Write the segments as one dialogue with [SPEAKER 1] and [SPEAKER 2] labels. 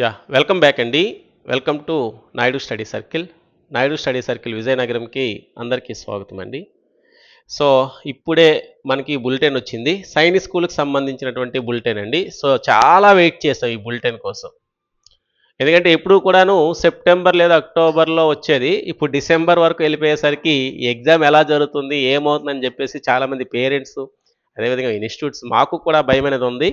[SPEAKER 1] Yeah welcome back అండి. Welcome to Naidu study circle. Naidu study circle విజయనగరంకి అందరికీ స్వాగతం అండి. సో ఇప్పుడే మనకి బులెటిన్ వచ్చింది. సైనిక్ స్కూల్కి సంబంధించినటువంటి బులెటిన్ అండి. సో చాలా వెయిట్ చేస్తాం ఈ బులెటిన్ కోసం. ఎందుకంటే ఎప్పుడు కూడాను సెప్టెంబర్ లేదా అక్టోబర్లో వచ్చేది. ఇప్పుడు డిసెంబర్ వరకు వెళ్ళిపోయేసరికి ఎగ్జామ్ ఎలా జరుగుతుంది ఏమవుతుందని చెప్పేసి చాలామంది పేరెంట్స్ అదేవిధంగా ఇన్స్టిట్యూట్స్ మాకు కూడా భయం అనేది ఉంది.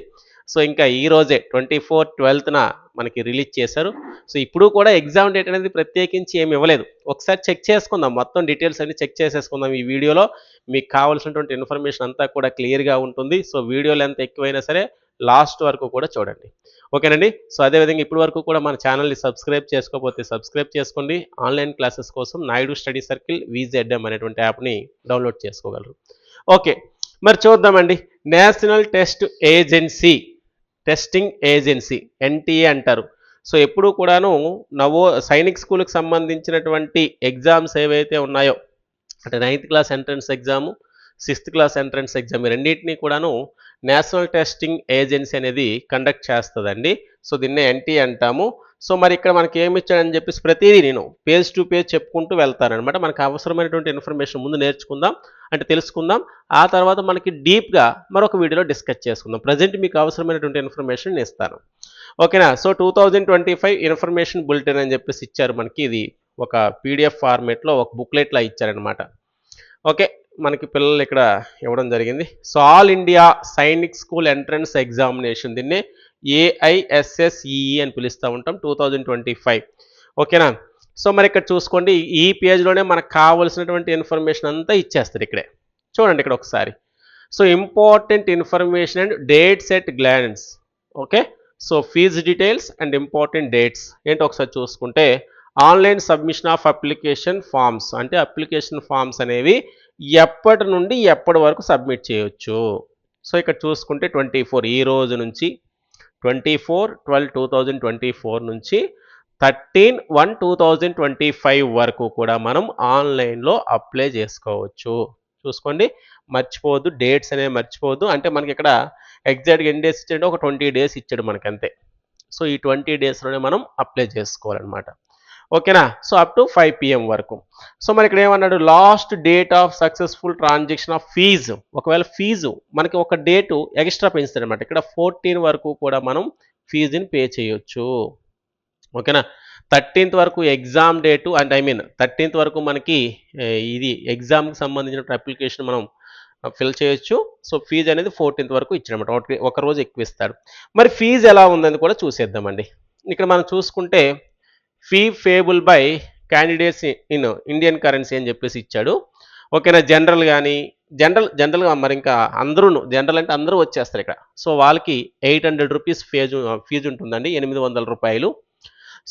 [SPEAKER 1] సో ఇంకా ఈ రోజే ట్వంటీ ఫోర్ ట్వెల్త్న మనకి రిలీజ్ చేశారు. సో ఇప్పుడు కూడా ఎగ్జామ్ డేట్ అనేది ప్రత్యేకించి ఏమి ఇవ్వలేదు. ఒకసారి చెక్ చేసుకుందాం. మొత్తం డీటెయిల్స్ అన్ని చెక్ చేసేసుకుందాం ఈ వీడియోలో. మీకు కావాల్సినటువంటి ఇన్ఫర్మేషన్ అంతా కూడా క్లియర్గా ఉంటుంది. సో వీడియో లెంత్ ఎక్కువైనా సరే లాస్ట్ వరకు కూడా చూడండి. ఓకేనండి? సో అదేవిధంగా ఇప్పటి వరకు కూడా మన ఛానల్ని సబ్స్క్రైబ్ చేసుకోకపోతే సబ్స్క్రైబ్ చేసుకోండి. ఆన్లైన్ క్లాసెస్ కోసం నాయుడు స్టడీ సర్కిల్ విజెడ్ఎం అనేటువంటి యాప్ని డౌన్లోడ్ చేసుకోగలరు. ఓకే. మరి చూద్దామండి. National test agency testing agency NTA అంటారు. సో ఎప్పుడు కూడాను నవో సైనిక్ స్కూల్కి సంబంధించినటువంటి ఎగ్జామ్స్ ఏవైతే ఉన్నాయో అంటే ninth class entrance exam sixth class entrance exam ఈ రెండింటినీ కూడాను నేషనల్ టెస్టింగ్ ఏజెన్సీ అనేది కండక్ట్ చేస్తుందండి. సో దీన్నే ఎన్టీ అంటాము. సో మరి ఇక్కడ మనకి ఏమి ఇచ్చాడని చెప్పేసి ప్రతిదీ నేను పేజ్ టు పేజ్ చెప్పుకుంటూ వెళ్తానమాట మనకు అవసరమైనటువంటి ఇన్ఫర్మేషన్ ముందు నేర్చుకుందాం అంటే తెలుసుకుందాం. ఆ తర్వాత మనకి డీప్గా మరొక వీడియోలో డిస్కస్ చేసుకుందాం. ప్రజెంట్ మీకు అవసరమైనటువంటి ఇన్ఫర్మేషన్ ఇస్తాను. ఓకేనా? So two twenty five information bulletin అని చెప్పేసి ఇచ్చారు మనకి. ఇది ఒక పీడిఎఫ్ ఫార్మేట్లో ఒక బుక్లెట్లా ఇచ్చారనమాట ఓకే? మనకి పిల్లలు ఇక్కడ ఇవ్వడం జరిగింది. So all India Sainik school entrance examination దీన్ని ఏఐఎస్ఎస్ఈఈ అని పిలుస్తూ ఉంటాం టూ థౌజండ్ ట్వంటీ ఫైవ్ ఓకేనా? సో మరి ఇక్కడ చూసుకోండి ఈ పేజ్లోనే మనకు కావాల్సినటువంటి ఇన్ఫర్మేషన్ అంతా ఇచ్చేస్తారు ఇక్కడే. చూడండి ఇక్కడ ఒకసారి. So important information and dates at glance okay? So fees details and important dates ఏంటో ఒకసారి చూసుకుంటే online submission of application forms అంటే అప్లికేషన్ ఫామ్స్ అనేవి ఎప్పటి నుండి ఎప్పటి వరకు సబ్మిట్ చేయొచ్చు? సో ఇక్కడ చూసుకుంటే ట్వంటీ ఫోర్ ఈ రోజు నుంచి twenty four twelve two thousand twenty four నుంచి thirteen one two thousand twenty five వరకు కూడా మనం ఆన్లైన్లో అప్లై చేసుకోవచ్చు. చూసుకోండి. మర్చిపోవద్దు. డేట్స్ అనేవి మర్చిపోవద్దు. అంటే మనకి ఇక్కడ ఎగ్జాక్ట్గా ఎన్ని డేస్ ఇచ్చాడు ఒక ట్వంటీ డేస్ ఇచ్చాడు మనకంతే. సో ఈ ట్వంటీ డేస్లోనే మనం అప్లై చేసుకోవాలన్నమాట. ఓకేనా? So up to five PM వరకు. సో మరి ఇక్కడ ఏమన్నాడు? Last date of successful transaction of fee ఒకవేళ ఫీజు మనకి ఒక డేటు ఎక్స్ట్రా పెంచుతాడు అనమాట ఇక్కడ ఫోర్టీన్ వరకు కూడా మనం ఫీజుని పే చేయొచ్చు. ఓకేనా? థర్టీన్త్ వరకు exam date and I mean thirteenth వరకు మనకి ఇది ఎగ్జామ్కి సంబంధించిన అప్లికేషన్ మనం ఫిల్ చేయొచ్చు. సో ఫీజు అనేది ఫోర్టీన్త్ వరకు ఇచ్చారనమాట ఒకటి ఒక రోజు ఎక్కువ ఇస్తాడు. మరి ఫీజు ఎలా ఉందని కూడా చూసేద్దామండి. ఇక్కడ మనం చూసుకుంటే fee payable by candidates in Indian currency అని చెప్పేసి ఇచ్చాడు. ఓకేనా జనరల్ కానీ జనరల్ జనరల్గా మరి ఇంకా అందరూ జనరల్ అంటే అందరూ వచ్చేస్తారు ఇక్కడ. సో వాళ్ళకి eight hundred rupees fee fee ఉంటుందండి ఎనిమిది వందల రూపాయలు.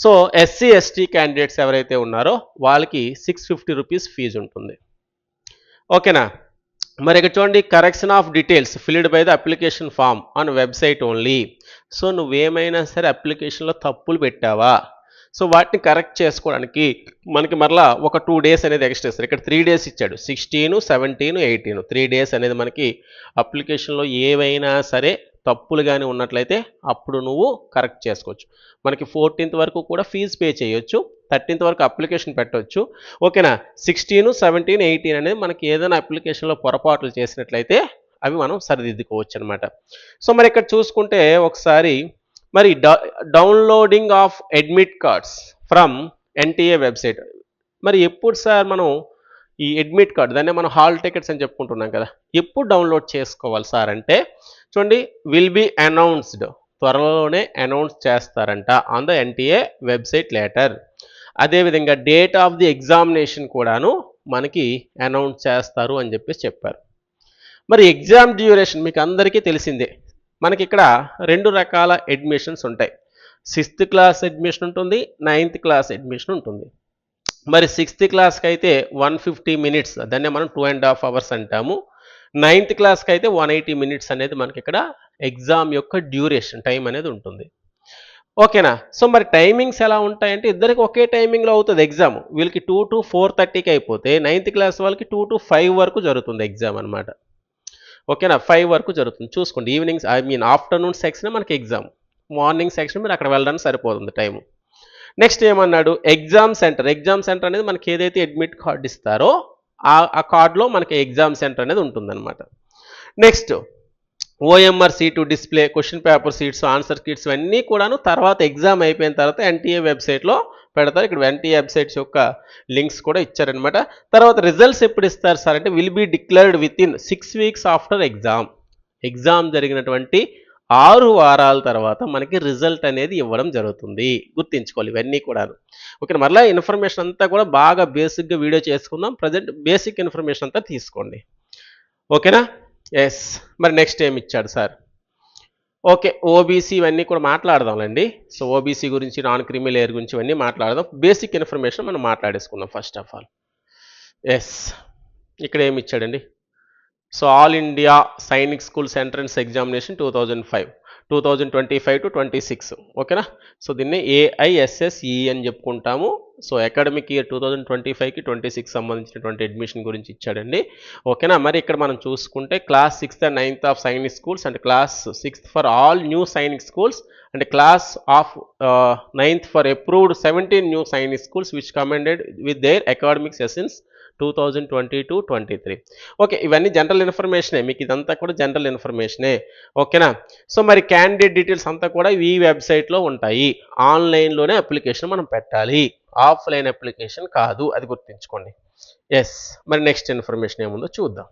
[SPEAKER 1] సో ఎస్సీ ఎస్టీ క్యాండిడేట్స్ ఎవరైతే ఉన్నారో వాళ్ళకి సిక్స్ ఫిఫ్టీ రూపీస్ ఫీజు ఉంటుంది. ఓకేనా మరి ఇక్కడ చూడండి correction of details filled by the application form on website only so నువ్వేమైనా సరే అప్లికేషన్లో తప్పులు పెట్టావా? సో వాటిని కరెక్ట్ చేసుకోవడానికి మనకి మరలా ఒక టూ డేస్ అనేది ఎక్స్ట్రా ఇస్తారు. ఇక్కడ త్రీ డేస్ ఇచ్చాడు. Sixteen seventeen eighteen three days అనేది మనకి అప్లికేషన్లో ఏవైనా సరే తప్పులు కానీ ఉన్నట్లయితే అప్పుడు నువ్వు కరెక్ట్ చేసుకోవచ్చు. మనకి ఫోర్టీన్త్ వరకు కూడా ఫీజు పే చేయొచ్చు. థర్టీన్త్ వరకు అప్లికేషన్ పెట్టవచ్చు ఓకేనా సిక్స్టీన్ సెవెంటీన్ ఎయిటీన్ అనేది మనకి ఏదైనా అప్లికేషన్లో పొరపాట్లు చేసినట్లయితే అవి మనం సరిదిద్దుకోవచ్చు అనమాట సో మరి ఇక్కడ చూసుకుంటే ఒకసారి మరి downloading of admit cards from NTA website మరి ఎప్పుడు సార్ మనం ఈ అడ్మిట్ కార్డ్ దాన్ని మనం హాల్ టికెట్స్ అని చెప్పుకుంటున్నాం కదా ఎప్పుడు డౌన్లోడ్ చేసుకోవాలి సార్ అంటే చూడండి విల్ బి అనౌన్స్డ్ త్వరలోనే అనౌన్స్ చేస్తారంట on the NTA website later అదేవిధంగా డేట్ ఆఫ్ ది ఎగ్జామినేషన్ కూడాను మనకి అనౌన్స్ చేస్తారు అని చెప్పేసి చెప్పారు. మరి ఎగ్జామ్ డ్యూరేషన్ మీకు అందరికీ తెలిసిందే. మనకి ఇక్కడ రెండు రకాల అడ్మిషన్స్ ఉంటాయి. సిక్స్త్ క్లాస్ అడ్మిషన్ ఉంటుంది నైన్త్ క్లాస్ అడ్మిషన్ ఉంటుంది. మరి సిక్స్త్ క్లాస్కి అయితే వన్ ఫిఫ్టీ మినిట్స్ దాన్నే మనం టూ అండ్ హాఫ్ అవర్స్ అంటాము. నైన్త్ క్లాస్కి అయితే వన్ ఎయిటీ మినిట్స్ అనేది మనకి ఇక్కడ ఎగ్జామ్ యొక్క డ్యూరేషన్ టైం అనేది ఉంటుంది. ఓకేనా సో మరి టైమింగ్స్ ఎలా ఉంటాయంటే ఇద్దరికి ఒకే టైమింగ్లో అవుతుంది ఎగ్జామ్ వీళ్ళకి టూ టు ఫోర్ థర్టీకి అయిపోతే నైన్త్ క్లాస్ వాళ్ళకి టూ టు ఫైవ్ వరకు జరుగుతుంది ఎగ్జామ్ అనమాట ఓకేనా? ఫైవ్ వరకు జరుగుతుంది. చూసుకోండి. Evenings I mean afternoon section మనకి ఎగ్జామ్ మార్నింగ్ సెక్షన్ మీరు అక్కడ వెళ్ళడానికి సరిపోతుంది టైము నెక్స్ట్ ఏమన్నాడు? ఎగ్జామ్ సెంటర్ ఎగ్జామ్ సెంటర్ అనేది మనకి ఏదైతే అడ్మిట్ కార్డు ఇస్తారో ఆ ఆ కార్డులో మనకి ఎగ్జామ్ సెంటర్ అనేది ఉంటుందన్నమాట. Next OMR sheet display question paper sheets answer kits ఇవన్నీ కూడాను తర్వాత ఎగ్జామ్ అయిపోయిన తర్వాత ఎన్టీఏ వెబ్సైట్లో పెడతారు. ఇక్కడ ఎన్టీ వెబ్సైట్స్ యొక్క లింక్స్ కూడా ఇచ్చారనమాట తర్వాత రిజల్ట్స్ ఎప్పుడు ఇస్తారు సార్ అంటే will be declared within six weeks after exam. Exam జరిగినటువంటి ఆరు వారాల తర్వాత మనకి రిజల్ట్ అనేది ఇవ్వడం జరుగుతుంది. గుర్తించుకోవాలి ఇవన్నీ కూడా ఓకే మరలా ఇన్ఫర్మేషన్ అంతా కూడా బాగా బేసిక్గా వీడియో చేసుకుందాం. ప్రజెంట్ బేసిక్ ఇన్ఫర్మేషన్ అంతా తీసుకోండి. ఓకేనా? ఎస్. మరి నెక్స్ట్ ఏం ఇచ్చాడు సార్? ఓకే ఓబీసీ ఇవన్నీ కూడా మాట్లాడదాంలేండి. సో ఓబీసీ గురించి నాన్ క్రిమి లేయర్ గురించి ఇవన్నీ మాట్లాడదాం. బేసిక్ ఇన్ఫర్మేషన్ మనం మాట్లాడేసుకుందాం ఫస్ట్ ఆఫ్ ఆల్. ఎస్ ఇక్కడ ఏమి ఇచ్చాడండి? So all India Sainik schools entrance examination two thousand five. Two thousand twenty five to twenty six ఓకేనా సో దీన్ని ఏఐఎస్ఎస్ఈ అని చెప్పుకుంటాము. So academic year two thousand twenty ఫైవ్కి ట్వంటీ సిక్స్ సంబంధించినటువంటి admission గురించి ఇచ్చాడండి. ఓకేనా మరి ఇక్కడ మనం చూసుకుంటే class sixth and ninth of Sainik schools and class sixth for all new Sainik schools and class of ninth for approved seventeen new Sainik schools which commenced with their academic sessions two thousand twenty two twenty three okay ఇవన్నీ general ఇన్ఫర్మేషనే మీకు ఇదంతా కూడా general ఇన్ఫర్మేషనే ఓకేనా so మరి candidate details అంతా కూడా ఈ వెబ్సైట్లో ఉంటాయి. ఆన్లైన్లోనే అప్లికేషన్ మనం పెట్టాలి. ఆఫ్లైన్ అప్లికేషన్ కాదు. అది గుర్తుంచుకోండి. ఎస్ మరి నెక్స్ట్ ఇన్ఫర్మేషన్ ఏముందో చూద్దాం.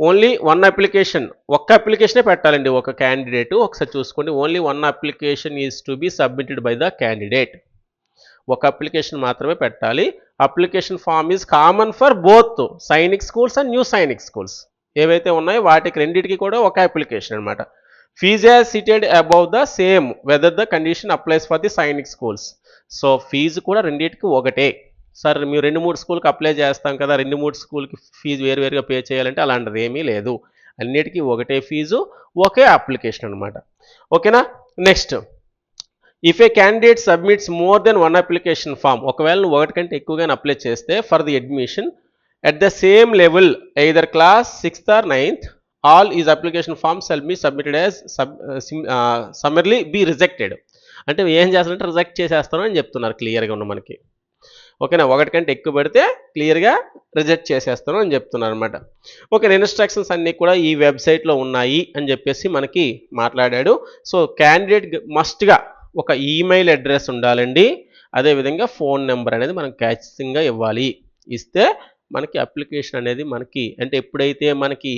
[SPEAKER 1] ఓన్లీ వన్ అప్లికేషన్ ఒక్క అప్లికేషనే పెట్టాలండి. ఒక క్యాండిడేట్ ఒకసారి చూసుకోండి. Only one application is to be submitted by the candidate ఒక అప్లికేషన్ మాత్రమే పెట్టాలి. Application form is common for both Sainik schools and new Sainik schools ఏవైతే ఉన్నాయో వాటికి రెండింటికి కూడా ఒక అప్లికేషన్ అనమాట fees as cited above the same whether the condition applies for the Sainik schools so fee కూడా రెండింటికి ఒకటే. సార్ మేము రెండు మూడు స్కూల్కి అప్లై చేస్తాం కదా రెండు మూడు స్కూల్కి ఫీజు వేరువేరుగా పే చేయాలంటే అలాంటిది ఏమీ లేదు. అన్నిటికీ ఒకటే ఫీజు ఒకే అప్లికేషన్ అనమాట ఓకేనా next if a candidate submits more than one application form ఒకవేళ నువ్వు ఒకటి కంటే ఎక్కువగానే అప్లై చేస్తే for the admission at the same level either class sixth or ninth all is application form shall be submitted as sub summarily be rejected అంటే ఏం చేస్తారంటే reject చేసేస్తాను అని చెప్తున్నారు క్లియర్గా ఉన్న మనకి. ఓకేనా ఒకటి కంటే ఎక్కువ పెడితే క్లియర్గా రిజెక్ట్ చేసేస్తాను అని చెప్తున్నారు అనమాట ఓకే ఇన్స్ట్రక్షన్స్ అన్నీ కూడా ఈ వెబ్సైట్లో ఉన్నాయి అని చెప్పేసి మనకి మాట్లాడాడు. సో క్యాండిడేట్ మస్ట్గా ఒక ఈమెయిల్ అడ్రస్ ఉండాలండి. అదేవిధంగా ఫోన్ నెంబర్ అనేది మనం ఖచ్చితంగా ఇవ్వాలి. ఇస్తే మనకి అప్లికేషన్ అనేది మనకి అంటే ఎప్పుడైతే మనకి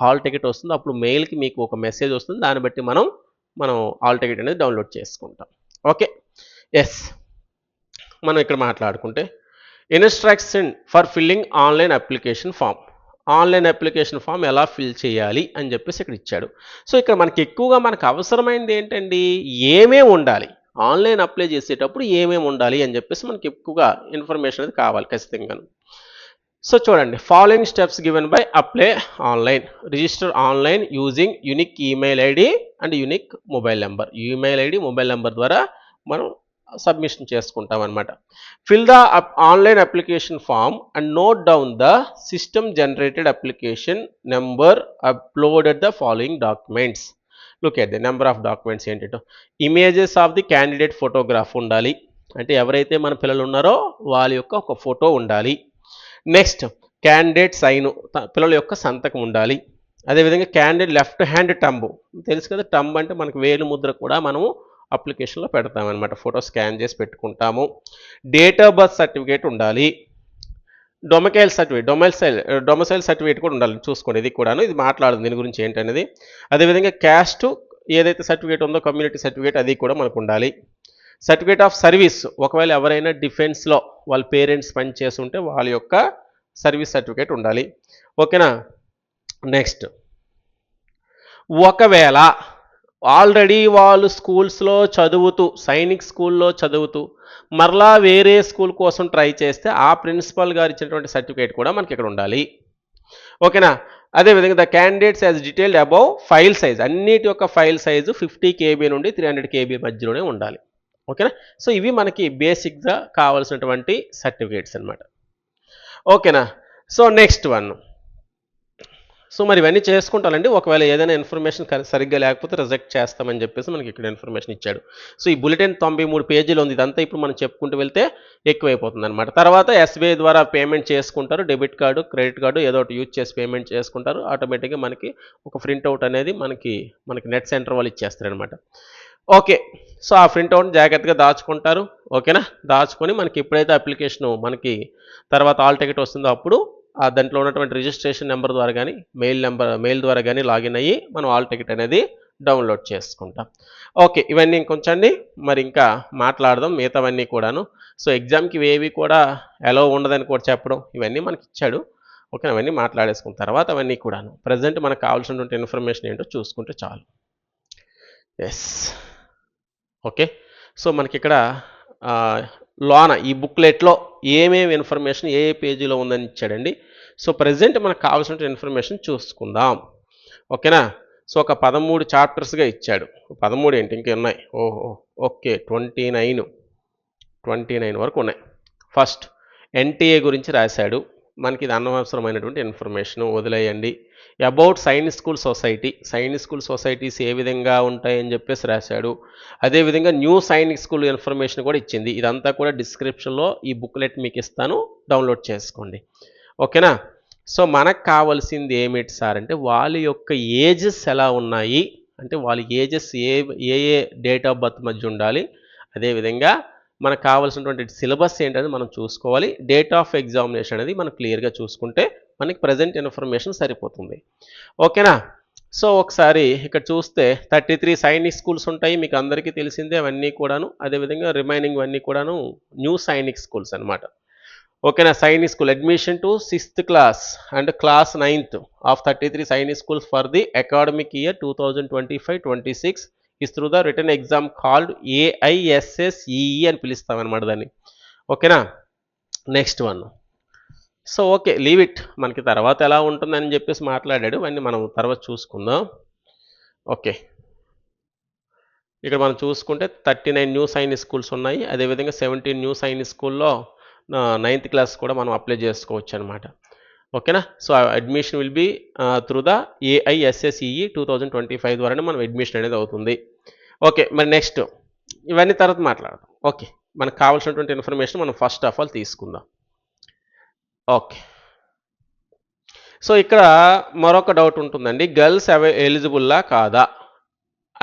[SPEAKER 1] హాల్ టికెట్ వస్తుందో అప్పుడు మెయిల్కి మీకు ఒక మెసేజ్ వస్తుంది. దాన్ని బట్టి మనం మనం హాల్ టికెట్ అనేది డౌన్లోడ్ చేసుకుంటాం. ఓకే ఎస్ మనం ఇక్కడ మాట్లాడుకుంటే instruction for filling online application form online application form ఎలా ఫిల్ చేయాలి అని చెప్పేసి ఇక్కడ ఇచ్చాడు. సో ఇక్కడ మనకి ఎక్కువగా మనకు అవసరమైనది ఏంటండి? ఏమేమి ఉండాలి? ఆన్లైన్ అప్లై చేసేటప్పుడు ఏమేమి ఉండాలి అని చెప్పేసి మనకి ఎక్కువగా ఇన్ఫర్మేషన్ అనేది కావాలి ఖచ్చితంగాను. సో చూడండి following steps given by apply online register online using unique email ID and unique mobile number email ID mobile number ద్వారా మనం సబ్మిషన్ చేసుకుంటాం అనమాట fill the online application form and note down the system generated application number uploaded the following documents look at the number of documents ఏంటంటే images of the candidate photograph ఉండాలి. అంటే ఎవరైతే మన పిల్లలు ఉన్నారో వాళ్ళ యొక్క ఒక ఫోటో ఉండాలి. నెక్స్ట్ క్యాండిడేట్ సైన్ పిల్లల యొక్క సంతకం ఉండాలి. అదేవిధంగా క్యాండిడేట్ లెఫ్ట్ హ్యాండ్ టంబు తెలుసు కదా టంబ్ అంటే మనకు వేలు ముద్ర కూడా మనము అప్లికేషన్లో పెడతామన్నమాట. ఫోటో స్కాన్ చేసి పెట్టుకుంటాము. డేట్ ఆఫ్ బర్త్ సర్టిఫికేట్ ఉండాలి. Domicile certificate domicile domicile certificate కూడా ఉండాలి. చూసుకోండి ఇది కూడాను. ఇది మాట్లాడదు దీని గురించి ఏంటనేది. అదేవిధంగా క్యాస్ట్ ఏదైతే సర్టిఫికేట్ ఉందో కమ్యూనిటీ సర్టిఫికేట్ అది కూడా మనకు ఉండాలి. సర్టిఫికేట్ ఆఫ్ సర్వీస్ ఒకవేళ ఎవరైనా డిఫెన్స్లో వాళ్ళ పేరెంట్స్ పనిచేస్తుంటే వాళ్ళ యొక్క సర్వీస్ సర్టిఫికేట్ ఉండాలి. ఓకేనా? నెక్స్ట్. ఒకవేళ ఆల్రెడీ వాళ్ళు స్కూల్స్లో చదువుతూ సైనిక్ స్కూల్లో చదువుతూ మరలా వేరే స్కూల్ కోసం ట్రై చేస్తే ఆ ప్రిన్సిపల్ గారు ఇచ్చినటువంటి సర్టిఫికేట్ కూడా మనకి ఇక్కడ ఉండాలి. ఓకేనా? అదేవిధంగా the candidates as detailed above file size అన్నిటి యొక్క ఫైల్ సైజు ఫిఫ్టీ కేబీ నుండి త్రీ హండ్రెడ్ కేబీ మధ్యలోనే ఉండాలి. ఓకేనా? సో ఇవి మనకి బేసిక్గా కావాల్సినటువంటి సర్టిఫికేట్స్ అనమాట ఓకేనా? So next one. సో మరి ఇవన్నీ చేసుకుంటానండి. ఒకవేళ ఏదైనా ఇన్ఫర్మేషన్ సరిగ్గా లేకపోతే రిజెక్ట్ చేస్తామని చెప్పేసి మనకి ఇక్కడ ఇన్ఫర్మేషన్ ఇచ్చాడు. సో ఈ బులెటిన్ తొంభై మూడు పేజీలు ఉంది. ఇదంతా ఇప్పుడు మనం చెప్పుకుంటూ వెళ్తే ఎక్కువైపోతుంది అనమాట తర్వాత ఎస్బీఐ ద్వారా పేమెంట్ చేసుకుంటారు. డెబిట్ కార్డు క్రెడిట్ కార్డు ఏదో ఒకటి యూజ్ చేసి పేమెంట్ చేసుకుంటారు. ఆటోమేటిక్గా మనకి ఒక ప్రింట్అవుట్ అనేది మనకి మనకి నెట్ సెంటర్ వాళ్ళు ఇచ్చేస్తారు అనమాట ఓకే. సో ఆ ప్రింట్అవుట్ జాగ్రత్తగా దాచుకుంటారు. ఓకేనా? దాచుకొని మనకి ఎప్పుడైతే అప్లికేషన్ మనకి తర్వాత ఆల్ టికెట్ వస్తుందో అప్పుడు దాంట్లో ఉన్నటువంటి రిజిస్ట్రేషన్ నెంబర్ ద్వారా కానీ మెయిల్ నెంబర్ మెయిల్ ద్వారా కానీ లాగిన్ అయ్యి మనం ఆల్ టికెట్ అనేది డౌన్లోడ్ చేసుకుంటాం. ఓకే ఇవన్నీ ఇంకొంచండి మరి ఇంకా మాట్లాడదాం మిగతావన్నీ కూడాను. సో ఎగ్జామ్కి ఏవి కూడా ఎలా ఉండదని కూడా చెప్పడం ఇవన్నీ మనకి ఇచ్చాడు. ఓకే అవన్నీ మాట్లాడేసుకున్న తర్వాత అవన్నీ కూడాను. ప్రజెంట్ మనకు కావాల్సినటువంటి ఇన్ఫర్మేషన్ ఏంటో చూసుకుంటే చాలు. ఎస్. ఓకే. సో మనకి ఇక్కడ లోన ఈ బుక్లెట్లో ఏమేమి ఇన్ఫర్మేషన్ ఏ ఏ పేజీలో ఉందని ఇచ్చాడండి. సో ప్రజెంట్ మనకు కావాల్సిన ఇన్ఫర్మేషన్ చూసుకుందాం. ఓకేనా? సో ఒక పదమూడు చాప్టర్స్గా ఇచ్చాడు. పదమూడు ఏంటి? ఇంకా ఉన్నాయి? ఓహో okay twenty nine. Twenty nine వరకు ఉన్నాయి. ఫస్ట్ ఎన్టీఏ గురించి రాశాడు. మనకి ఇది అనవసరమైనటువంటి ఇన్ఫర్మేషన్ వదిలేయండి. About science school society science school societies ఏ విధంగా ఉంటాయని చెప్పేసి రాశాడు. అదేవిధంగా న్యూ సైనిక్ స్కూల్ ఇన్ఫర్మేషన్ కూడా ఇచ్చింది. ఇదంతా కూడా డిస్క్రిప్షన్లో ఈ బుక్లెట్ మీకు ఇస్తాను. డౌన్లోడ్ చేసుకోండి. ఓకేనా సో మనకు కావాల్సింది ఏమిటి సార్ అంటే వాళ్ళ యొక్క ఏజెస్ ఎలా ఉన్నాయి? అంటే వాళ్ళ ఏజెస్ ఏ ఏ ఏ డేట్ ఆఫ్ బర్త్ మధ్య ఉండాలి? అదేవిధంగా మనకు కావాల్సినటువంటి సిలబస్ ఏంటనేది మనం చూసుకోవాలి. డేట్ ఆఫ్ ఎగ్జామినేషన్ అనేది మనం క్లియర్గా చూసుకుంటే మనకి ప్రజెంట్ ఇన్ఫర్మేషన్ సరిపోతుంది. ఓకేనా? సో ఒకసారి ఇక్కడ చూస్తే థర్టీ త్రీ సైనిక్ స్కూల్స్ ఉంటాయి. మీకు అందరికీ తెలిసిందే అవన్నీ కూడాను. అదేవిధంగా రిమైనింగ్ అన్నీ కూడాను న్యూ సైనిక్ స్కూల్స్ అన్నమాట. ఓకేనా? Sainik school admission to sixth class and class ninth of thirty three Sainik schools for the academic year two thousand twenty five twenty six is through the return exam called AISSEE అని పిలుస్తామన్నమాట దాన్ని. ఓకేనా next one so okay leave it మనకి తర్వాత ఎలా ఉంటుందని చెప్పేసి మాట్లాడాడు. అవన్నీ మనం తర్వాత చూసుకుందాం. ఓకే ఇక్కడ మనం చూసుకుంటే thirty nine new Sainik schools ఉన్నాయి. అదేవిధంగా సెవెంటీన్ న్యూ సైన్ స్కూల్లో నైన్త్ క్లాస్ కూడా మనం అప్లై చేసుకోవచ్చు అనమాట ఓకేనా so admission will be through the AISSEE two thousand twenty five ద్వారానే మనం అడ్మిషన్ అనేది అవుతుంది. ఓకే మరి నెక్స్ట్ ఇవన్నీ తర్వాత మాట్లాడదాం. ఓకే మనకు కావాల్సినటువంటి ఇన్ఫర్మేషన్ మనం ఫస్ట్ ఆఫ్ ఆల్ తీసుకుందాం. ఓకే. సో ఇక్కడ మరొక డౌట్ ఉంటుందండి. గర్ల్స్ అవై ఎలిజిబుల్లా కాదా?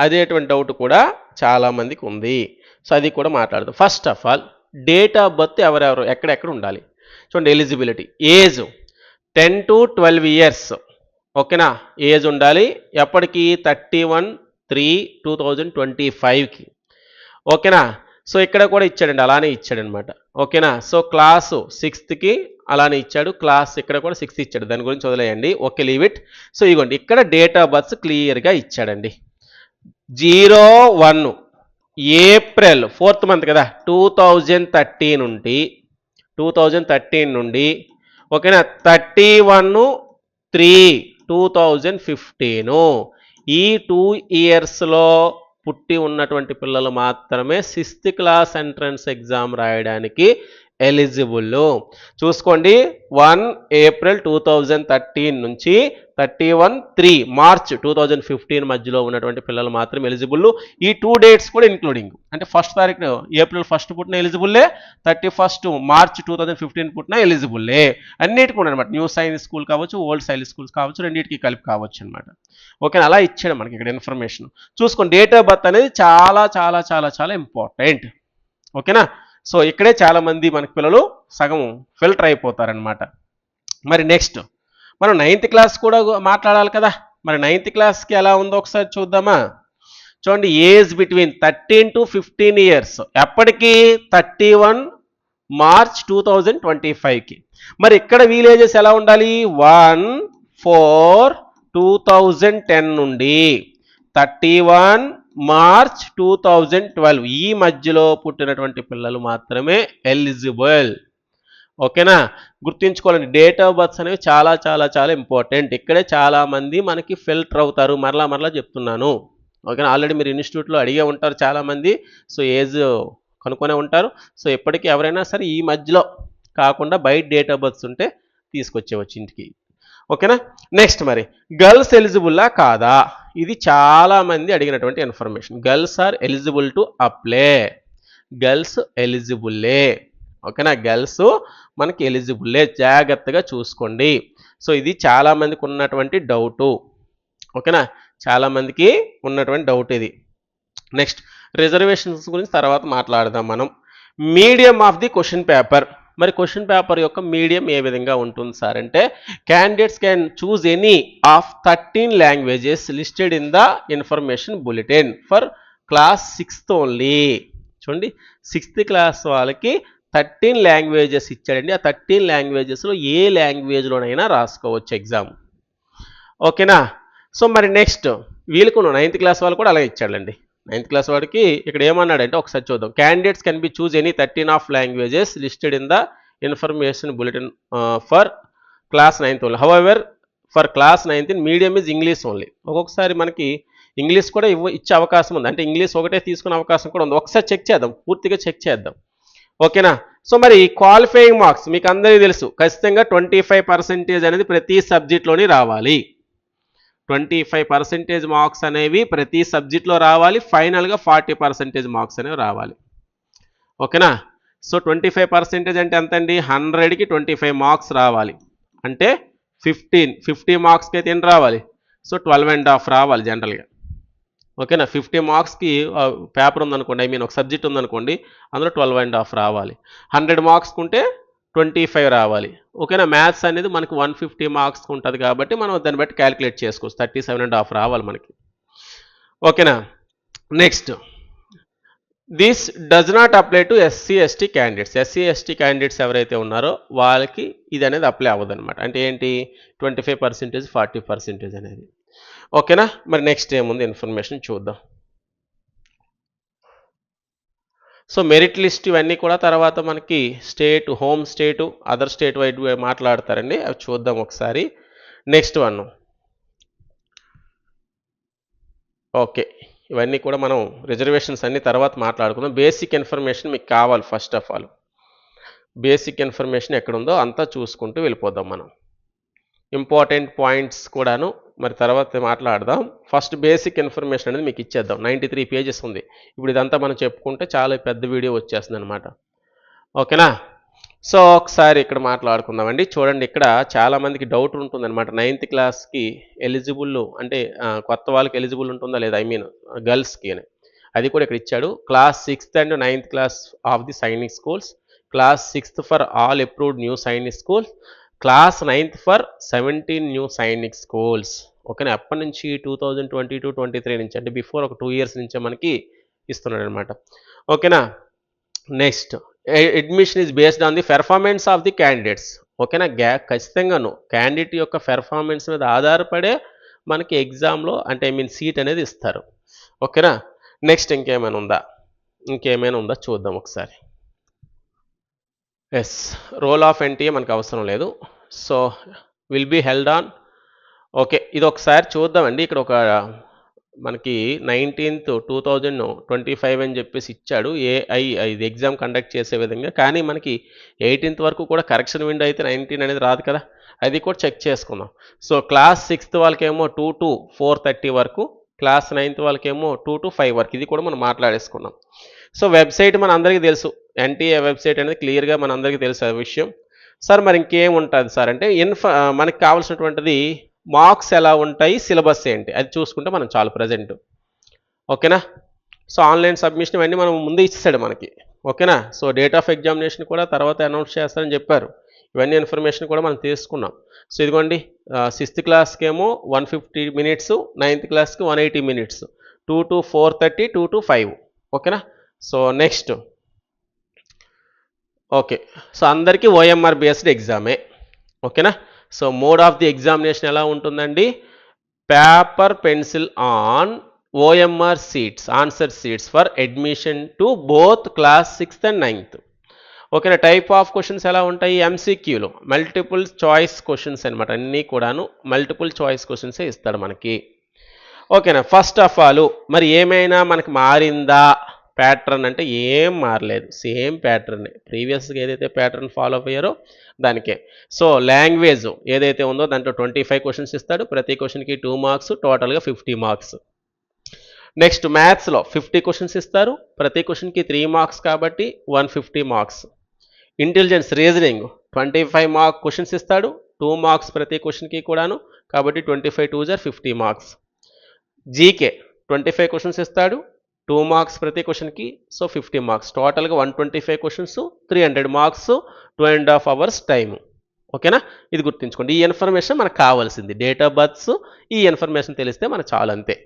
[SPEAKER 1] అదేటువంటి డౌట్ కూడా చాలామందికి ఉంది. సో అది కూడా మాట్లాడదాం. First of all date of birth ఎవరెవరు ఎక్కడెక్కడ ఉండాలి? చూడండి eligibility age ten to twelve years ఓకేనా ఏజ్ ఉండాలి. ఎప్పటికీ thirty one three two thousand twenty ఫైవ్కి. ఓకేనా? సో ఇక్కడ కూడా ఇచ్చాడండి అలానే ఇచ్చాడనమాట. ఓకేనా? సో క్లాసు సిక్స్త్కి అలానే ఇచ్చాడు క్లాస్ ఇక్కడ కూడా సిక్స్త్ ఇచ్చాడు. దాని గురించి వదిలేయండి. Okay leave it. సో ఇగోండి ఇక్కడ డేట్ ఆఫ్ బర్త్స్ క్లియర్గా ఇచ్చాడండి. Zero one April fourth month కదా టూ థౌజండ్ థర్టీన్ నుండి టూ థౌజండ్ థర్టీన్ నుండి ఓకేనా? Thirty one three two thousand fifteen. ఈ టూ ఇయర్స్లో పుట్టి ఉన్నటువంటి పిల్లలు మాత్రమే సిక్స్త్ క్లాస్ ఎంట్రన్స్ ఎగ్జామ్ రాయడానికి ఎలిజిబుల్ చూసుకోండి one April two thousand thirteen నుంచి thirty one three March two thousand fifteen మధ్యలో ఉన్నటువంటి పిల్లలు మాత్రం ఎలిజిబుల్ ఈ టూ డేట్స్ కూడా ఇంక్లూడింగ్ అంటే ఫస్ట్ తారీఖు ఏప్రిల్ ఫస్ట్ పుట్టిన ఎలిజిబుల్లే thirty first March two thousand fifteen పుట్టిన ఎలిజిబుల్లే. అన్నిటికీ కూడా అనమాట న్యూ సైన్స్ స్కూల్ కావచ్చు ఓల్డ్ సైన్స్ స్కూల్స్ కావచ్చు రెండింటికి కలిపి కావచ్చు అనమాట ఓకే అలా ఇచ్చాడు మనకి ఇక్కడ ఇన్ఫర్మేషన్ చూసుకోండి డేట్ ఆఫ్ బర్త్ అనేది చాలా చాలా చాలా చాలా ఇంపార్టెంట్ ఓకేనా? సో ఇక్కడే చాలామంది మన మనకి పిల్లలు సగం ఫిల్టర్ అయిపోతారనమాట మరి నెక్స్ట్ మనం నైన్త్ క్లాస్ కూడా మాట్లాడాలి కదా. మరి నైన్త్ క్లాస్కి ఎలా ఉందో ఒకసారి చూద్దామా? చూడండి age between thirteen to fifteen years ఎప్పటికీ? Thirty one March two thousand twenty ఫైవ్కి మరి ఇక్కడ విలేజెస్ ఎలా ఉండాలి? One four two thousand ten నుండి thirty one March two thousand twelve ఈ మధ్యలో పుట్టినటువంటి పిల్లలు మాత్రమే ఎలిజిబుల్ ఓకేనా? గుర్తుంచుకోవాలండి డేట్ ఆఫ్ బర్త్స్ అనేవి చాలా చాలా చాలా ఇంపార్టెంట్. ఇక్కడే చాలామంది మనకి ఫిల్టర్ అవుతారు. మరలా మరలా చెప్తున్నాను. ఓకేనా? ఆల్రెడీ మీరు ఇన్స్టిట్యూట్లో అడిగే ఉంటారు చాలామంది సో ఏజ్ కనుక్కొనే ఉంటారు. సో ఎప్పటికీ ఎవరైనా సరే ఈ మధ్యలో కాకుండా బయట డేట్ ఆఫ్ బర్త్స్ ఉంటే తీసుకొచ్చేవచ్చు ఇంటికి. ఓకేనా? నెక్స్ట్ మరి గర్ల్స్ ఎలిజిబుల్లా కాదా? ఇది చాలామంది అడిగినటువంటి information. Girls are eligible to apply. Girls ఎలిజిబుల్లే ఓకేనా గర్ల్స్ మనకి ఎలిజిబుల్లే జాగ్రత్తగా చూసుకోండి. సో ఇది చాలామందికి ఉన్నటువంటి డౌటు. ఓకేనా చాలామందికి ఉన్నటువంటి డౌట్ ఇది. నెక్స్ట్ రిజర్వేషన్స్ గురించి తర్వాత మాట్లాడదాం మనం. Medium of the question paper. మరి క్వశ్చన్ పేపర్ యొక్క మీడియం ఏ విధంగా ఉంటుంది సార్ అంటే candidates can choose any of thirteen languages listed in the information bulletin for class sixth only చూడండి సిక్స్త్ క్లాస్ వాళ్ళకి థర్టీన్ లాంగ్వేజెస్ ఇచ్చాడండి. ఆ థర్టీన్ లాంగ్వేజెస్లో ఏ లాంగ్వేజ్లోనైనా రాసుకోవచ్చు ఎగ్జామ్. ఓకేనా? సో మరి నెక్స్ట్ వీళ్ళకు నైన్త్ క్లాస్ వాళ్ళు కూడా అలాగే ఇచ్చాడండి నైన్త్ క్లాస్ వాడికి ఇక్కడ ఏమన్నాడంటే ఒకసారి చూద్దాం. Candidates can be choose any thirteen of languages listed in the information bulletin for class ninth only however for class ninth in medium is English only ఒక్కొక్కసారి మనకి ఇంగ్లీష్ కూడా ఇవ్వ ఇచ్చే అవకాశం ఉంది. అంటే ఇంగ్లీష్ ఒకటే తీసుకునే అవకాశం కూడా ఉంది. ఒకసారి చెక్ చేద్దాం. పూర్తిగా చెక్ చేద్దాం. ఓకేనా? సో మరి క్వాలిఫైయింగ్ మార్క్స్ మీకు అందరికీ తెలుసు. ఖచ్చితంగా ట్వంటీ ఫైవ్ పర్సెంటేజ్ అనేది ప్రతి సబ్జెక్ట్లోని రావాలి. ట్వంటీ ఫైవ్ పర్సెంటేజ్ మార్క్స్ అనేవి ప్రతి సబ్జెక్ట్లో రావాలి. ఫైనల్గా ఫార్టీ పర్సెంటేజ్ మార్క్స్ అనేవి రావాలి. ఓకేనా? సో ట్వంటీ ఫైవ్ పర్సెంటేజ్ అంటే ఎంతండి? హండ్రెడ్కి ట్వంటీ ఫైవ్ మార్క్స్ రావాలి. అంటే ఫిఫ్టీన్ ఫిఫ్టీ మార్క్స్కి అయితే ఏం రావాలి? సో ట్వెల్వ్ అండ్ హాఫ్ రావాలి జనరల్గా. ఓకేనా? ఫిఫ్టీ మార్క్స్కి పేపర్ ఉందనుకోండి ఐ మీన్ ఒక సబ్జెక్ట్ ఉందనుకోండి అందులో ట్వెల్వ్ అండ్ హాఫ్ రావాలి. హండ్రెడ్ మార్క్స్కి ఉంటే ట్వంటీ ఫైవ్ రావాలి. ఓకేనా? మ్యాథ్స్ అనేది మనకి వన్ ఫిఫ్టీ మార్క్స్ ఉంటుంది కాబట్టి మనం దాన్ని బట్టి క్యాలిక్యులేట్ చేసుకోవచ్చు. థర్టీ సెవెన్ అండ్ హాఫ్ రావాలి మనకి. ఓకేనా? Next. This does not apply to SC ST candidates. SC ST candidates ఎవరైతే ఉన్నారో వాళ్ళకి ఇది అనేది అప్లై అవ్వదు అనమాట అంటే ఏంటి? Twenty five percentage forty percentage అనేది. ఓకేనా? మరి నెక్స్ట్ ఏముంది? ఇన్ఫర్మేషన్ చూద్దాం. సో మెరిట్ లిస్ట్ ఇవన్నీ కూడా తర్వాత మనకి state home state other state wide మాట్లాడతారండి. అవి చూద్దాం ఒకసారి. Next one. ఓకే. ఇవన్నీ కూడా మనం రిజర్వేషన్స్ అన్ని తర్వాత మాట్లాడుకుందాం. బేసిక్ ఇన్ఫర్మేషన్ మీకు కావాలి first of all. Basic information ఎక్కడుందో అంతా చూసుకుంటూ వెళ్ళిపోదాం మనం. ఇంపార్టెంట్ పాయింట్స్ కూడాను మరి తర్వాత మాట్లాడదాం. ఫస్ట్ బేసిక్ ఇన్ఫర్మేషన్ అనేది మీకు ఇచ్చేద్దాం. నైంటీ త్రీ పేజెస్ ఉంది. ఇప్పుడు ఇదంతా మనం చెప్పుకుంటే చాలా పెద్ద వీడియో వచ్చేస్తుంది అనమాట ఓకేనా? సో ఒకసారి ఇక్కడ మాట్లాడుకుందామండి. చూడండి ఇక్కడ చాలామందికి డౌట్ ఉంటుందన్నమాట. నైన్త్ క్లాస్కి ఎలిజిబుల్ అంటే కొత్త వాళ్ళకి ఎలిజిబుల్ ఉంటుందా లేదా? ఐ మీన్ గర్ల్స్కి అని. అది కూడా ఇక్కడ ఇచ్చాడు. Class sixth and ninth class of the Sainik schools. Class sixth for all approved new Sainik schools. Class ninth for seventeen new Sainik schools. ఓకేనా? అప్పటి నుంచి? Two thousand twenty two twenty three నుంచి. అంటే బిఫోర్ ఒక two years నుంచే మనకి ఇస్తున్నాడు అనమాట ఓకేనా? Next admission is based on the performance of the candidates. ఓకేనా? గ్యా ఖచ్చితంగాను క్యాండిడేట్ యొక్క పెర్ఫార్మెన్స్ మీద ఆధారపడే మనకి ఎగ్జామ్లో అంటే ఐ మీన్ సీట్ అనేది ఇస్తారు. ఓకేనా? నెక్స్ట్ ఇంకేమైనా ఉందా? ఇంకేమైనా ఉందా? చూద్దాం ఒకసారి. ఎస్ రోల్ ఆఫ్ ఎన్టీఏ మనకు అవసరం లేదు. So will be held on okay ఇది ఒకసారి చూద్దామండి. ఇక్కడ ఒక మనకి nineteenth two thousand twenty five అని చెప్పేసి ఇచ్చాడు. ఏఐ ఇది ఎగ్జామ్ కండక్ట్ చేసే విధంగా. కానీ మనకి ఎయిటీన్త్ వరకు కూడా కరెక్షన్ విండో అయితే నైన్టీన్ అనేది రాదు కదా. అది కూడా చెక్ చేసుకుందాం. సో క్లాస్ సిక్స్త్ వాళ్ళకేమో టూ టు ఫోర్ థర్టీ వరకు క్లాస్ నైన్త్ వాళ్ళకేమో టూ టు ఫైవ్ వరకు. ఇది కూడా మనం మాట్లాడేసుకున్నాం సో వెబ్సైట్ మన అందరికీ తెలుసు. ఎన్టీఏ వెబ్సైట్ అనేది క్లియర్గా మన అందరికీ తెలుసు ఆ విషయం. సార్ మరి ఇంకేం ఉంటుంది సార్? అంటే ఇన్ఫ మనకి కావాల్సినటువంటిది మార్క్స్ ఎలా ఉంటాయి సిలబస్ ఏంటి? అది చూసుకుంటే మనం చాలు ప్రజెంట్. ఓకేనా? సో ఆన్లైన్ సబ్మిషన్ ఇవన్నీ మనం ముందే ఇచ్చేసాడు మనకి. ఓకేనా? సో డేట్ ఆఫ్ ఎగ్జామినేషన్ కూడా తర్వాత అనౌన్స్ చేస్తారని చెప్పారు. ఇవన్నీ ఇన్ఫర్మేషన్ కూడా మనం తీసుకున్నాం. సో ఇదిగోండి సిక్స్త్ క్లాస్కి ఏమో వన్ ఫిఫ్టీ మినిట్స్ నైన్త్ క్లాస్కి one eighty minutes. Two to four thirty two to five. ఓకేనా? So next. ఓకే. సో అందరికీ ఓఎంఆర్ బేస్డ్ ఎగ్జామే. ఓకేనా? So mode of the examination ఎలా ఉంటుందండి? Paper pencil on OMR sheets answer sheets for admission to both class sixth and ninth. ఓకేనా? Type of questions ఎలా ఉంటాయి? ఎంసీక్యూలో multiple choice questions అనమాట అన్నీ కూడాను మల్టిపుల్ చాయిస్ క్వశ్చన్సే ఇస్తాడు మనకి. ఓకేనా? ఫస్ట్ ఆఫ్ ఆల్ మరి ఏమైనా మనకి మారిందా? ప్యాటర్న్ అంటే ఏం మారలేదు. సేమ్ ప్యాటర్నే ప్రీవియస్గా ఏదైతే ప్యాటర్న్ ఫాలో అయ్యారో దానికే. సో లాంగ్వేజ్ ఏదైతే ఉందో దాంట్లో ట్వంటీ ఫైవ్ క్వశ్చన్స్ ఇస్తాడు. ప్రతి క్వశ్చన్కి టూ మార్క్స్ టోటల్గా ఫిఫ్టీ మార్క్స్ నెక్స్ట్ మ్యాథ్స్లో ఫిఫ్టీ క్వశ్చన్స్ ఇస్తారు. ప్రతి క్వశ్చన్కి త్రీ మార్క్స్ కాబట్టి one fifty marks intelligence reasoning twenty five mark questions ఇస్తాడు. టూ మార్క్స్ ప్రతి క్వశ్చన్కి కూడాను కాబట్టి twenty five two jar fifty marks GK twenty five questions ఇస్తాడు. టూ మార్క్స్ ప్రతి క్వశ్చన్కి సో ఫిఫ్టీ మార్క్స్. టోటల్గా one twenty five questions three hundred marks two and half hours time. ఓకేనా? ఇది గుర్తుంచుకోండి. ఈ ఇన్ఫర్మేషన్ మనకు కావాల్సింది. డేట్ ఆఫ్ బర్త్స్ ఈ ఇన్ఫర్మేషన్ తెలిస్తే మనకు చాలు అంతే.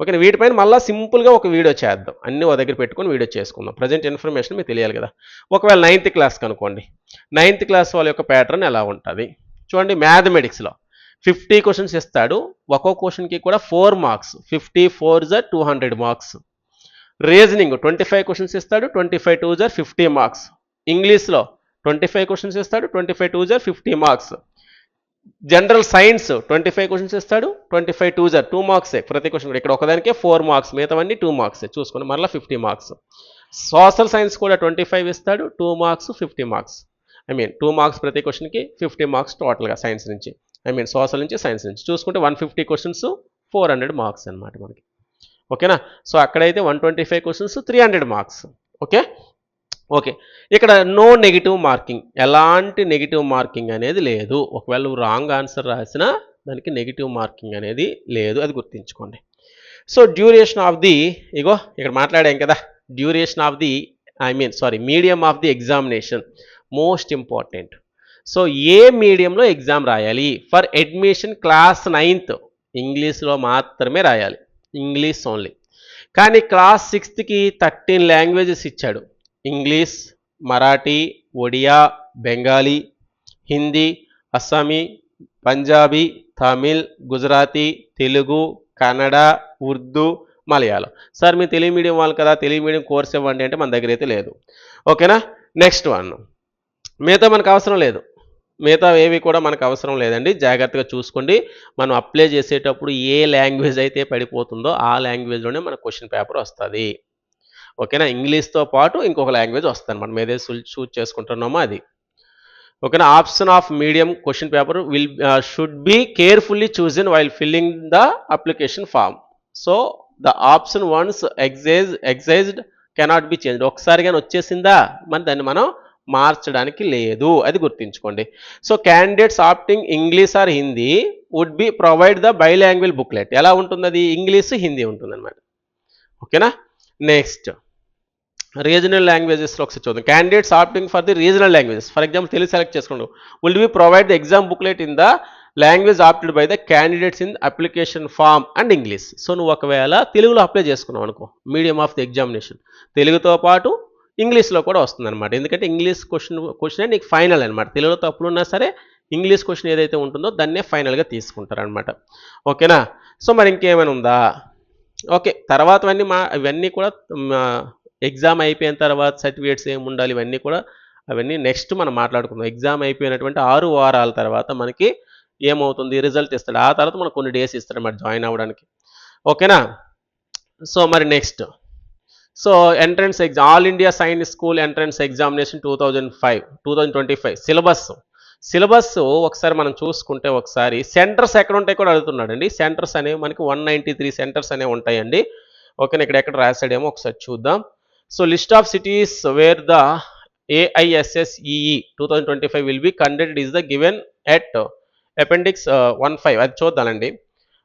[SPEAKER 1] ఓకేనా? వీటిపైన మళ్ళీ సింపుల్గా ఒక వీడియో చేద్దాం. అన్నీ ఒక దగ్గర పెట్టుకొని వీడియో చేసుకుందాం. ప్రజెంట్ ఇన్ఫర్మేషన్ మీకు తెలియాలి కదా. ఒకవేళ నైన్త్ క్లాస్ కనుకోండి. నైన్త్ క్లాస్ వాళ్ళ యొక్క ప్యాటర్న్ ఎలా ఉంటుంది? చూడండి మ్యాథమెటిక్స్లో ఫిఫ్టీ క్వశ్చన్స్ ఇస్తాడు. ఒక్కో క్వశ్చన్కి కూడా four marks. Fifty four జర్ two hundred marks. Reasoning twenty five questions ఇస్తాడు ట్వంటీ ఫైవ్ టూ జర్ ఫిఫ్టీ మార్క్స్ ఇంగ్లీష్లో ట్వంటీ ఫైవ్ క్వశ్చన్స్ ఇస్తాడు twenty five two జర్ fifty marks general science twenty five questions ఇస్తాడు twenty five two జర్ two మార్క్సే ప్రతి question ఇక్కడ ఒకదానికే ఫోర్ మార్క్స్ మిగతావన్నీ టూ మార్క్సే చూసుకుని మరలా ఫిఫ్టీ మార్క్స్ సోషల్ సైన్స్ కూడా ట్వంటీ ఫైవ్ ఇస్తాడు two marks fifty marks I mean two marks ప్రతి క్వశ్చన్కి ఫిఫ్టీ మార్క్స్ టోటల్గా సైన్స్ నుంచి. ఐ మీన్ సోషల్ నుంచి సైన్స్ నుంచి. చూసుకుంటే one fifty questions four hundred marks అనమాట మనకి. ఓకేనా? సో అక్కడైతే one twenty five questions three hundred marks okay? Okay. ఇక్కడ నో నెగిటివ్ మార్కింగ్ ఎలాంటి నెగిటివ్ మార్కింగ్ అనేది లేదు. ఒకవేళ నువ్వు రాంగ్ ఆన్సర్ రాసినా దానికి నెగిటివ్ మార్కింగ్ అనేది లేదు. అది గుర్తుంచుకోండి. సో డ్యూరేషన్ ఆఫ్ ది ఇగో ఇక్కడ మాట్లాడాం కదా. Duration of the I mean sorry medium of the examination most important so ఏ మీడియంలో ఎగ్జామ్ రాయాలి? ఫర్ అడ్మిషన్ క్లాస్ నైన్త్ ఇంగ్లీష్లో మాత్రమే రాయాలి. English only. కానీ క్లాస్ సిక్స్త్కి థర్టీన్ లాంగ్వేజెస్ ఇచ్చాడు. ఇంగ్లీష్ మరాఠీ ఒడియా బెంగాలీ హిందీ అస్సామీ పంజాబీ తమిళ్ గుజరాతీ తెలుగు కన్నడ ఉర్దూ మలయాళం. సార్ మీ తెలుగు మీడియం వాళ్ళు కదా తెలుగు మీడియం కోర్స్ ఇవ్వండి అంటే మన దగ్గర అయితే లేదు. ఓకేనా? Next one. మిగతా మనకు అవసరం లేదు. మిగతా ఏవి కూడా మనకు అవసరం లేదండి. జాగ్రత్తగా చూసుకోండి. మనం అప్లై చేసేటప్పుడు ఏ లాంగ్వేజ్ అయితే పడిపోతుందో ఆ లాంగ్వేజ్లోనే మన క్వశ్చన్ పేపర్ వస్తుంది. ఓకేనా? ఇంగ్లీష్తో పాటు ఇంకొక లాంగ్వేజ్ వస్తుంది మనం ఏదైతే చూజ్ చేసుకుంటున్నామో అది. ఓకేనా? Option of medium question paper will should be carefully chosen while filling the application form. So the option once exercise exercised cannot be change ఒకసారి కానీ వచ్చేసిందా మరి దాన్ని మనం మార్చడానికి లేదు. అది గుర్తుంచుకోండి. So candidates opting English or Hindi would be provide the bilingual booklet ఎలా ఉంటుంది అది ఇంగ్లీష్ హిందీ ఉంటుంది అనమాట ఓకేనా నెక్స్ట్ రీజనల్ లాంగ్వేజెస్లో ఒకసారి చూద్దాం. Candidates opting for the regional languages for example Telugu select చేసుకోండి. Will be provide the exam booklet in the language opted by the candidates in application form and English so నువ్వు ఒకవేళ తెలుగులో apply చేసుకున్నావు అనుకో medium of the examination తెలుగుతో పాటు ఇంగ్లీష్లో కూడా వస్తుంది అనమాట ఎందుకంటే ఇంగ్లీష్ క్వశ్చన్ క్వశ్చనే నీకు ఫైనల్ అనమాట తెలుగులో తప్పులున్నా సరే ఇంగ్లీష్ క్వశ్చన్ ఏదైతే ఉంటుందో దాన్నే ఫైనల్గా తీసుకుంటారనమాట ఓకేనా? సో మరి ఇంకేమైనా ఉందా? ఓకే తర్వాతవన్నీ మా ఇవన్నీ కూడా ఎగ్జామ్ అయిపోయిన తర్వాత సర్టిఫికేట్స్ ఏమి ఉండాలి ఇవన్నీ కూడా అవన్నీ నెక్స్ట్ మనం మాట్లాడుకుందాం. ఎగ్జామ్ అయిపోయినటువంటి ఆరు వారాల తర్వాత మనకి ఏమవుతుంది? రిజల్ట్ ఇస్తాడు. ఆ తర్వాత మనకు కొన్ని డేస్ ఇస్తాడు అన్నమాట జాయిన్ అవ్వడానికి. ఓకేనా? సో మరి next. So entrance exam all India science school entrance examination two thousand five two thousand twenty five syllabus syllabus ఒకసారి మనం చూసుకుంటే ఒకసారి సెంటర్స్ ఎక్కడ ఉంటాయి కూడా అడుగుతున్నాడండి. సెంటర్స్ అనేవి మనకి వన్ నైంటీ త్రీ సెంటర్స్ అనేవి ఉంటాయండి. ఓకేనా ఇక్కడ ఎక్కడ రాశాడేమో ఒకసారి చూద్దాం. So list of cities where the AISSEE two thousand twenty five will be conducted is the given at appendix one five అది చూద్దామండి.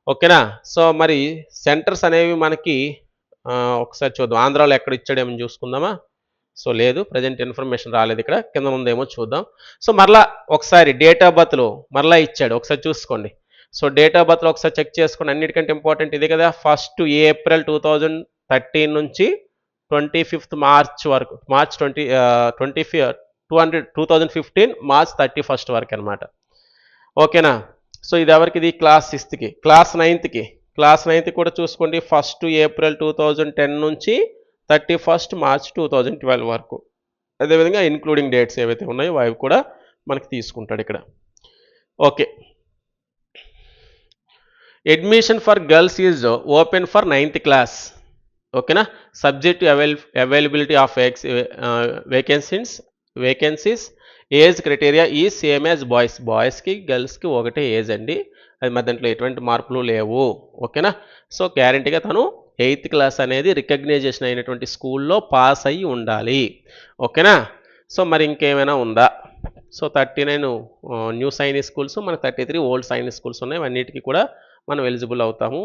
[SPEAKER 1] ఓకేనా సో మరి సెంటర్స్ అనేవి మనకి ఒకసారి చూద్దాం. ఆంధ్రాలో ఎక్కడ ఇచ్చాడేమో చూసుకుందామా? సో లేదు. ప్రజెంట్ ఇన్ఫర్మేషన్ రాలేదు ఇక్కడ. కింద ఉందేమో చూద్దాం. సో మరలా ఒకసారి డేట్ ఆఫ్ బర్త్లో మరలా ఇచ్చాడు. ఒకసారి చూసుకోండి. సో డేట్ ఆఫ్ బర్త్లో ఒకసారి చెక్ చేసుకోండి. అన్నిటికంటే ఇంపార్టెంట్ ఇది కదా. ఫస్ట్ ఏప్రిల్ టూ థౌజండ్ నుంచి ట్వంటీ ఫిఫ్త్ మార్చ్ వరకు మార్చ్ ట్వంటీ ట్వంటీ ఫి two hundred two thousand fifteen March thirty first వరకు అనమాట ఓకేనా? సో ఇది ఎవరికి? ఇది క్లాస్ సిక్స్త్కి క్లాస్ నైన్త్కి. క్లాస్ నైన్త్ కూడా చూసుకోండి. First April two thousand ten నుంచి thirty first March two thousand twelve వరకు. అదేవిధంగా ఇన్క్లూడింగ్ డేట్స్ ఏవైతే ఉన్నాయో అవి కూడా మనకి తీసుకుంటాడు ఇక్కడ. Okay. Admission for girls is open for ninth class ఓకేనా? Subject avail availability of ex vacancies vacancies age criteria is same as boys బాయ్స్కి గర్ల్స్కి ఒకటే ఏజ్ అండి. అది మరి దాంట్లో ఎటువంటి మార్పులు లేవు. ఓకేనా? సో గ్యారంటీగా తను ఎయిత్ క్లాస్ అనేది రికగ్నైజేషన్ అయినటువంటి స్కూల్లో పాస్ అయ్యి ఉండాలి. ఓకేనా? సో మరి ఇంకేమైనా ఉందా? So thirty nine new Sainik schools మన thirty three old Sainik schools ఉన్నాయి. అన్నిటికీ కూడా మనం ఎలిజిబుల్ అవుతాము.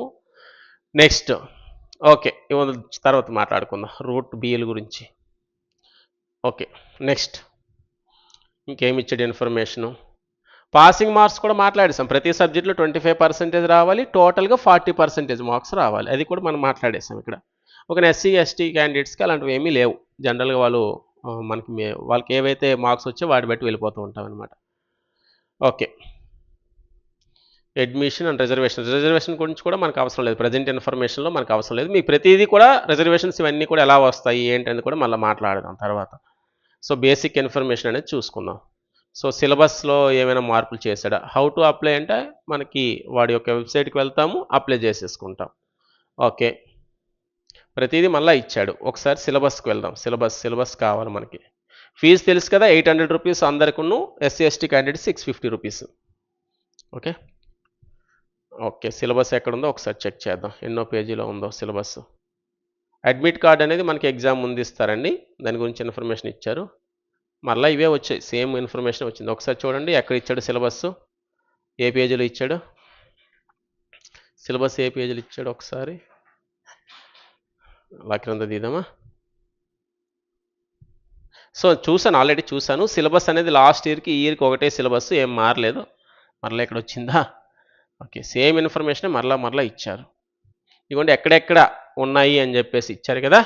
[SPEAKER 1] నెక్స్ట్ ఓకే ఇవ్వ తర్వాత మాట్లాడుకుందాం. రూట్ బిఎల్ గురించి. Okay next. ఇంకేమి ఇచ్చాడు ఇన్ఫర్మేషను? పాసింగ్ మార్క్స్ కూడా మాట్లాడేసాం ప్రతి సబ్జెక్ట్లో ట్వంటీ ఫైవ్ పర్సెంటేజ్ రావాలి టోటల్గా ఫార్టీ పర్సెంటేజ్ మార్క్స్ రావాలి. అది కూడా మనం మాట్లాడేసాం ఇక్కడ. ఒక ఎస్సీ ఎస్టీ క్యాండిడేట్స్కి అలాంటివి ఏమీ లేవు. జనరల్గా వాళ్ళు మనకి వాళ్ళకి ఏవైతే మార్క్స్ వచ్చో వాటి బట్టి వెళ్ళిపోతూ ఉంటాం అనమాట okay. Admission and reservation reservation గురించి కూడా మనకు అవసరం లేదు. ప్రజెంట్ ఇన్ఫర్మేషన్లో మనకు అవసరం లేదు. మీకు ప్రతిదీ కూడా రిజర్వేషన్స్ ఇవన్నీ కూడా ఎలా వస్తాయి ఏంటనేది కూడా మళ్ళీ మాట్లాడదాం తర్వాత. సో బేసిక్ ఇన్ఫర్మేషన్ అనేది చూసుకుందాం. సో సిలబస్లో ఏమైనా మార్పులు చేశాడా? హౌ టు అప్లై అంటే మనకి వాడి యొక్క వెబ్సైట్కి వెళ్తాము అప్లై చేసేసుకుంటాం. ఓకే. ప్రతిదీ మళ్ళీ ఇచ్చాడు. ఒకసారి సిలబస్కి వెళ్దాం. సిలబస్ సిలబస్ కావాలి మనకి. ఫీజు తెలుసు కదా ఎయిట్ హండ్రెడ్ రూపీస్ అందరికీ SC ST candidate six fifty rupees. Okay. Okay syllabus ఎక్కడుందో ఒకసారి చెక్ చేద్దాం. ఎన్నో పేజీలో ఉందో సిలబస్. అడ్మిట్ కార్డ్ అనేది మనకి ఎగ్జామ్ ముందు ఇస్తారండి. దాని గురించి ఇన్ఫర్మేషన్ ఇచ్చారు. మళ్ళీ ఇవే వచ్చాయి. సేమ్ ఇన్ఫర్మేషన్ వచ్చింది. ఒకసారి చూడండి ఎక్కడ ఇచ్చాడు సిలబస్ ఏ పేజీలో ఇచ్చాడు? సిలబస్ ఏ పేజీలు ఇచ్చాడు ఒకసారి? అలా క్రింద దీదామా సో చూసాను ఆల్రెడీ చూసాను సిలబస్ అనేది లాస్ట్ ఇయర్కి ఈ ఇయర్కి ఒకటే సిలబస్ ఏం మారలేదు. మరలా ఇక్కడ వచ్చిందా? ఓకే సేమ్ ఇన్ఫర్మేషన్ మరలా మరలా ఇచ్చారు. ఇదిగోండి ఎక్కడెక్కడ ఉన్నాయి అని చెప్పేసి ఇచ్చారు కదా?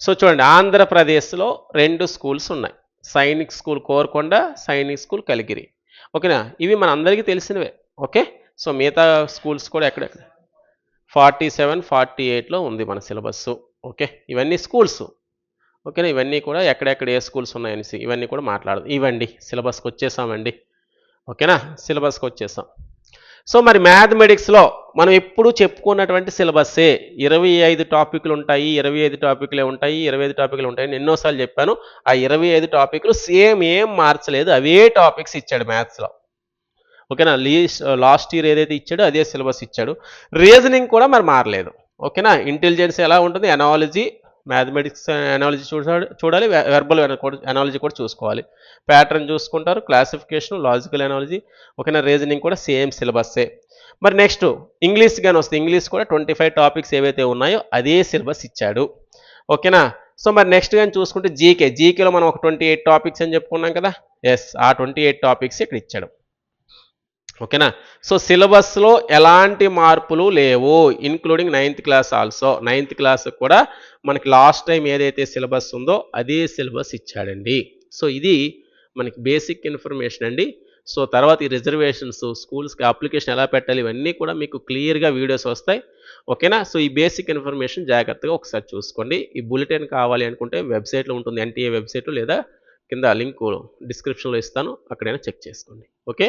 [SPEAKER 1] సో చూడండి ఆంధ్రప్రదేశ్లో రెండు స్కూల్స్ ఉన్నాయి. Sainik school Korukonda Sainik school Kaligiri. ఓకేనా? ఇవి మన అందరికీ తెలిసినవే. ఓకే? సో మిగతా స్కూల్స్ కూడా ఎక్కడెక్కడ? ఫార్టీ సెవెన్ ఫార్టీ ఎయిట్లో ఉంది మన సిలబస్ ఓకే? ఇవన్నీ స్కూల్స్. ఓకేనా? ఇవన్నీ కూడా ఎక్కడెక్కడ ఏ స్కూల్స్ ఉన్నాయనేసి ఇవన్నీ కూడా మాట్లాడదు. ఇవ్వండి. సిలబస్కి వచ్చేసామండి. ఓకేనా? సిలబస్కి వచ్చేసాం. సో మరి మ్యాథమెటిక్స్లో మనం ఎప్పుడు చెప్పుకున్నటువంటి సిలబస్సే. ఇరవై ఐదు టాపిక్లు ఉంటాయి ఇరవై ఐదు టాపిక్లే ఉంటాయి ఇరవై ఐదు టాపిక్లు ఉంటాయి ఎన్నోసార్లు చెప్పాను. ఆ ఇరవై ఐదు టాపిక్లు సేమ్ ఏం మార్చలేదు. అవే టాపిక్స్ ఇచ్చాడు మ్యాథ్స్లో. ఓకేనా? లీస్ట్ లాస్ట్ ఇయర్ ఏదైతే ఇచ్చాడో అదే సిలబస్ ఇచ్చాడు. రీజనింగ్ కూడా మరి మారలేదు. ఓకేనా? ఇంటెలిజెన్స్ ఎలా ఉంటుంది? అనాలజీ మ్యాథమెటిక్స్ అనాలజీ చూసాడు చూడాలి వెర్బల్ అనాలజీ కూడా చూసుకోవాలి. ప్యాటర్న్ చూసుకుంటారు క్లాసిఫికేషన్ లాజికల్ అనాలజీ ఓకేనా రీజనింగ్ కూడా సేమ్ సిలబస్సే మరి నెక్స్ట్ ఇంగ్లీష్ కానీ వస్తే ఇంగ్లీష్ కూడా ట్వంటీ ఫైవ్ టాపిక్స్ ఏవైతే ఉన్నాయో అదే సిలబస్ ఇచ్చాడు. ఓకేనా? సో మరి నెక్స్ట్ కానీ చూసుకుంటే జీకే జీకేలో మనం ఒక ట్వంటీ ఎయిట్ టాపిక్స్ అని చెప్పుకున్నాం కదా? ఎస్ ఆ ట్వంటీ ఎయిట్ టాపిక్స్ ఇక్కడ ఇచ్చాడు. ఓకేనా? సో సిలబస్లో ఎలాంటి మార్పులు లేవు including ninth class also ninth class కూడా మనకి లాస్ట్ టైం ఏదైతే సిలబస్ ఉందో అదే సిలబస్ ఇచ్చాడండి. సో ఇది మనకి బేసిక్ ఇన్ఫర్మేషన్ అండి. సో తర్వాత ఈ రిజర్వేషన్స్ స్కూల్స్కి అప్లికేషన్ ఎలా పెట్టాలి ఇవన్నీ కూడా మీకు క్లియర్గా వీడియోస్ వస్తాయి. ఓకేనా? సో ఈ బేసిక్ ఇన్ఫర్మేషన్ జాగ్రత్తగా ఒకసారి చూసుకోండి. ఈ బులెటిన్ కావాలి అనుకుంటే వెబ్సైట్లో ఉంటుంది ఎన్టీఏ వెబ్సైట్ లేదా కింద లింక్ డిస్క్రిప్షన్లో ఇస్తాను. అక్కడైనా చెక్ చేసుకోండి. Okay?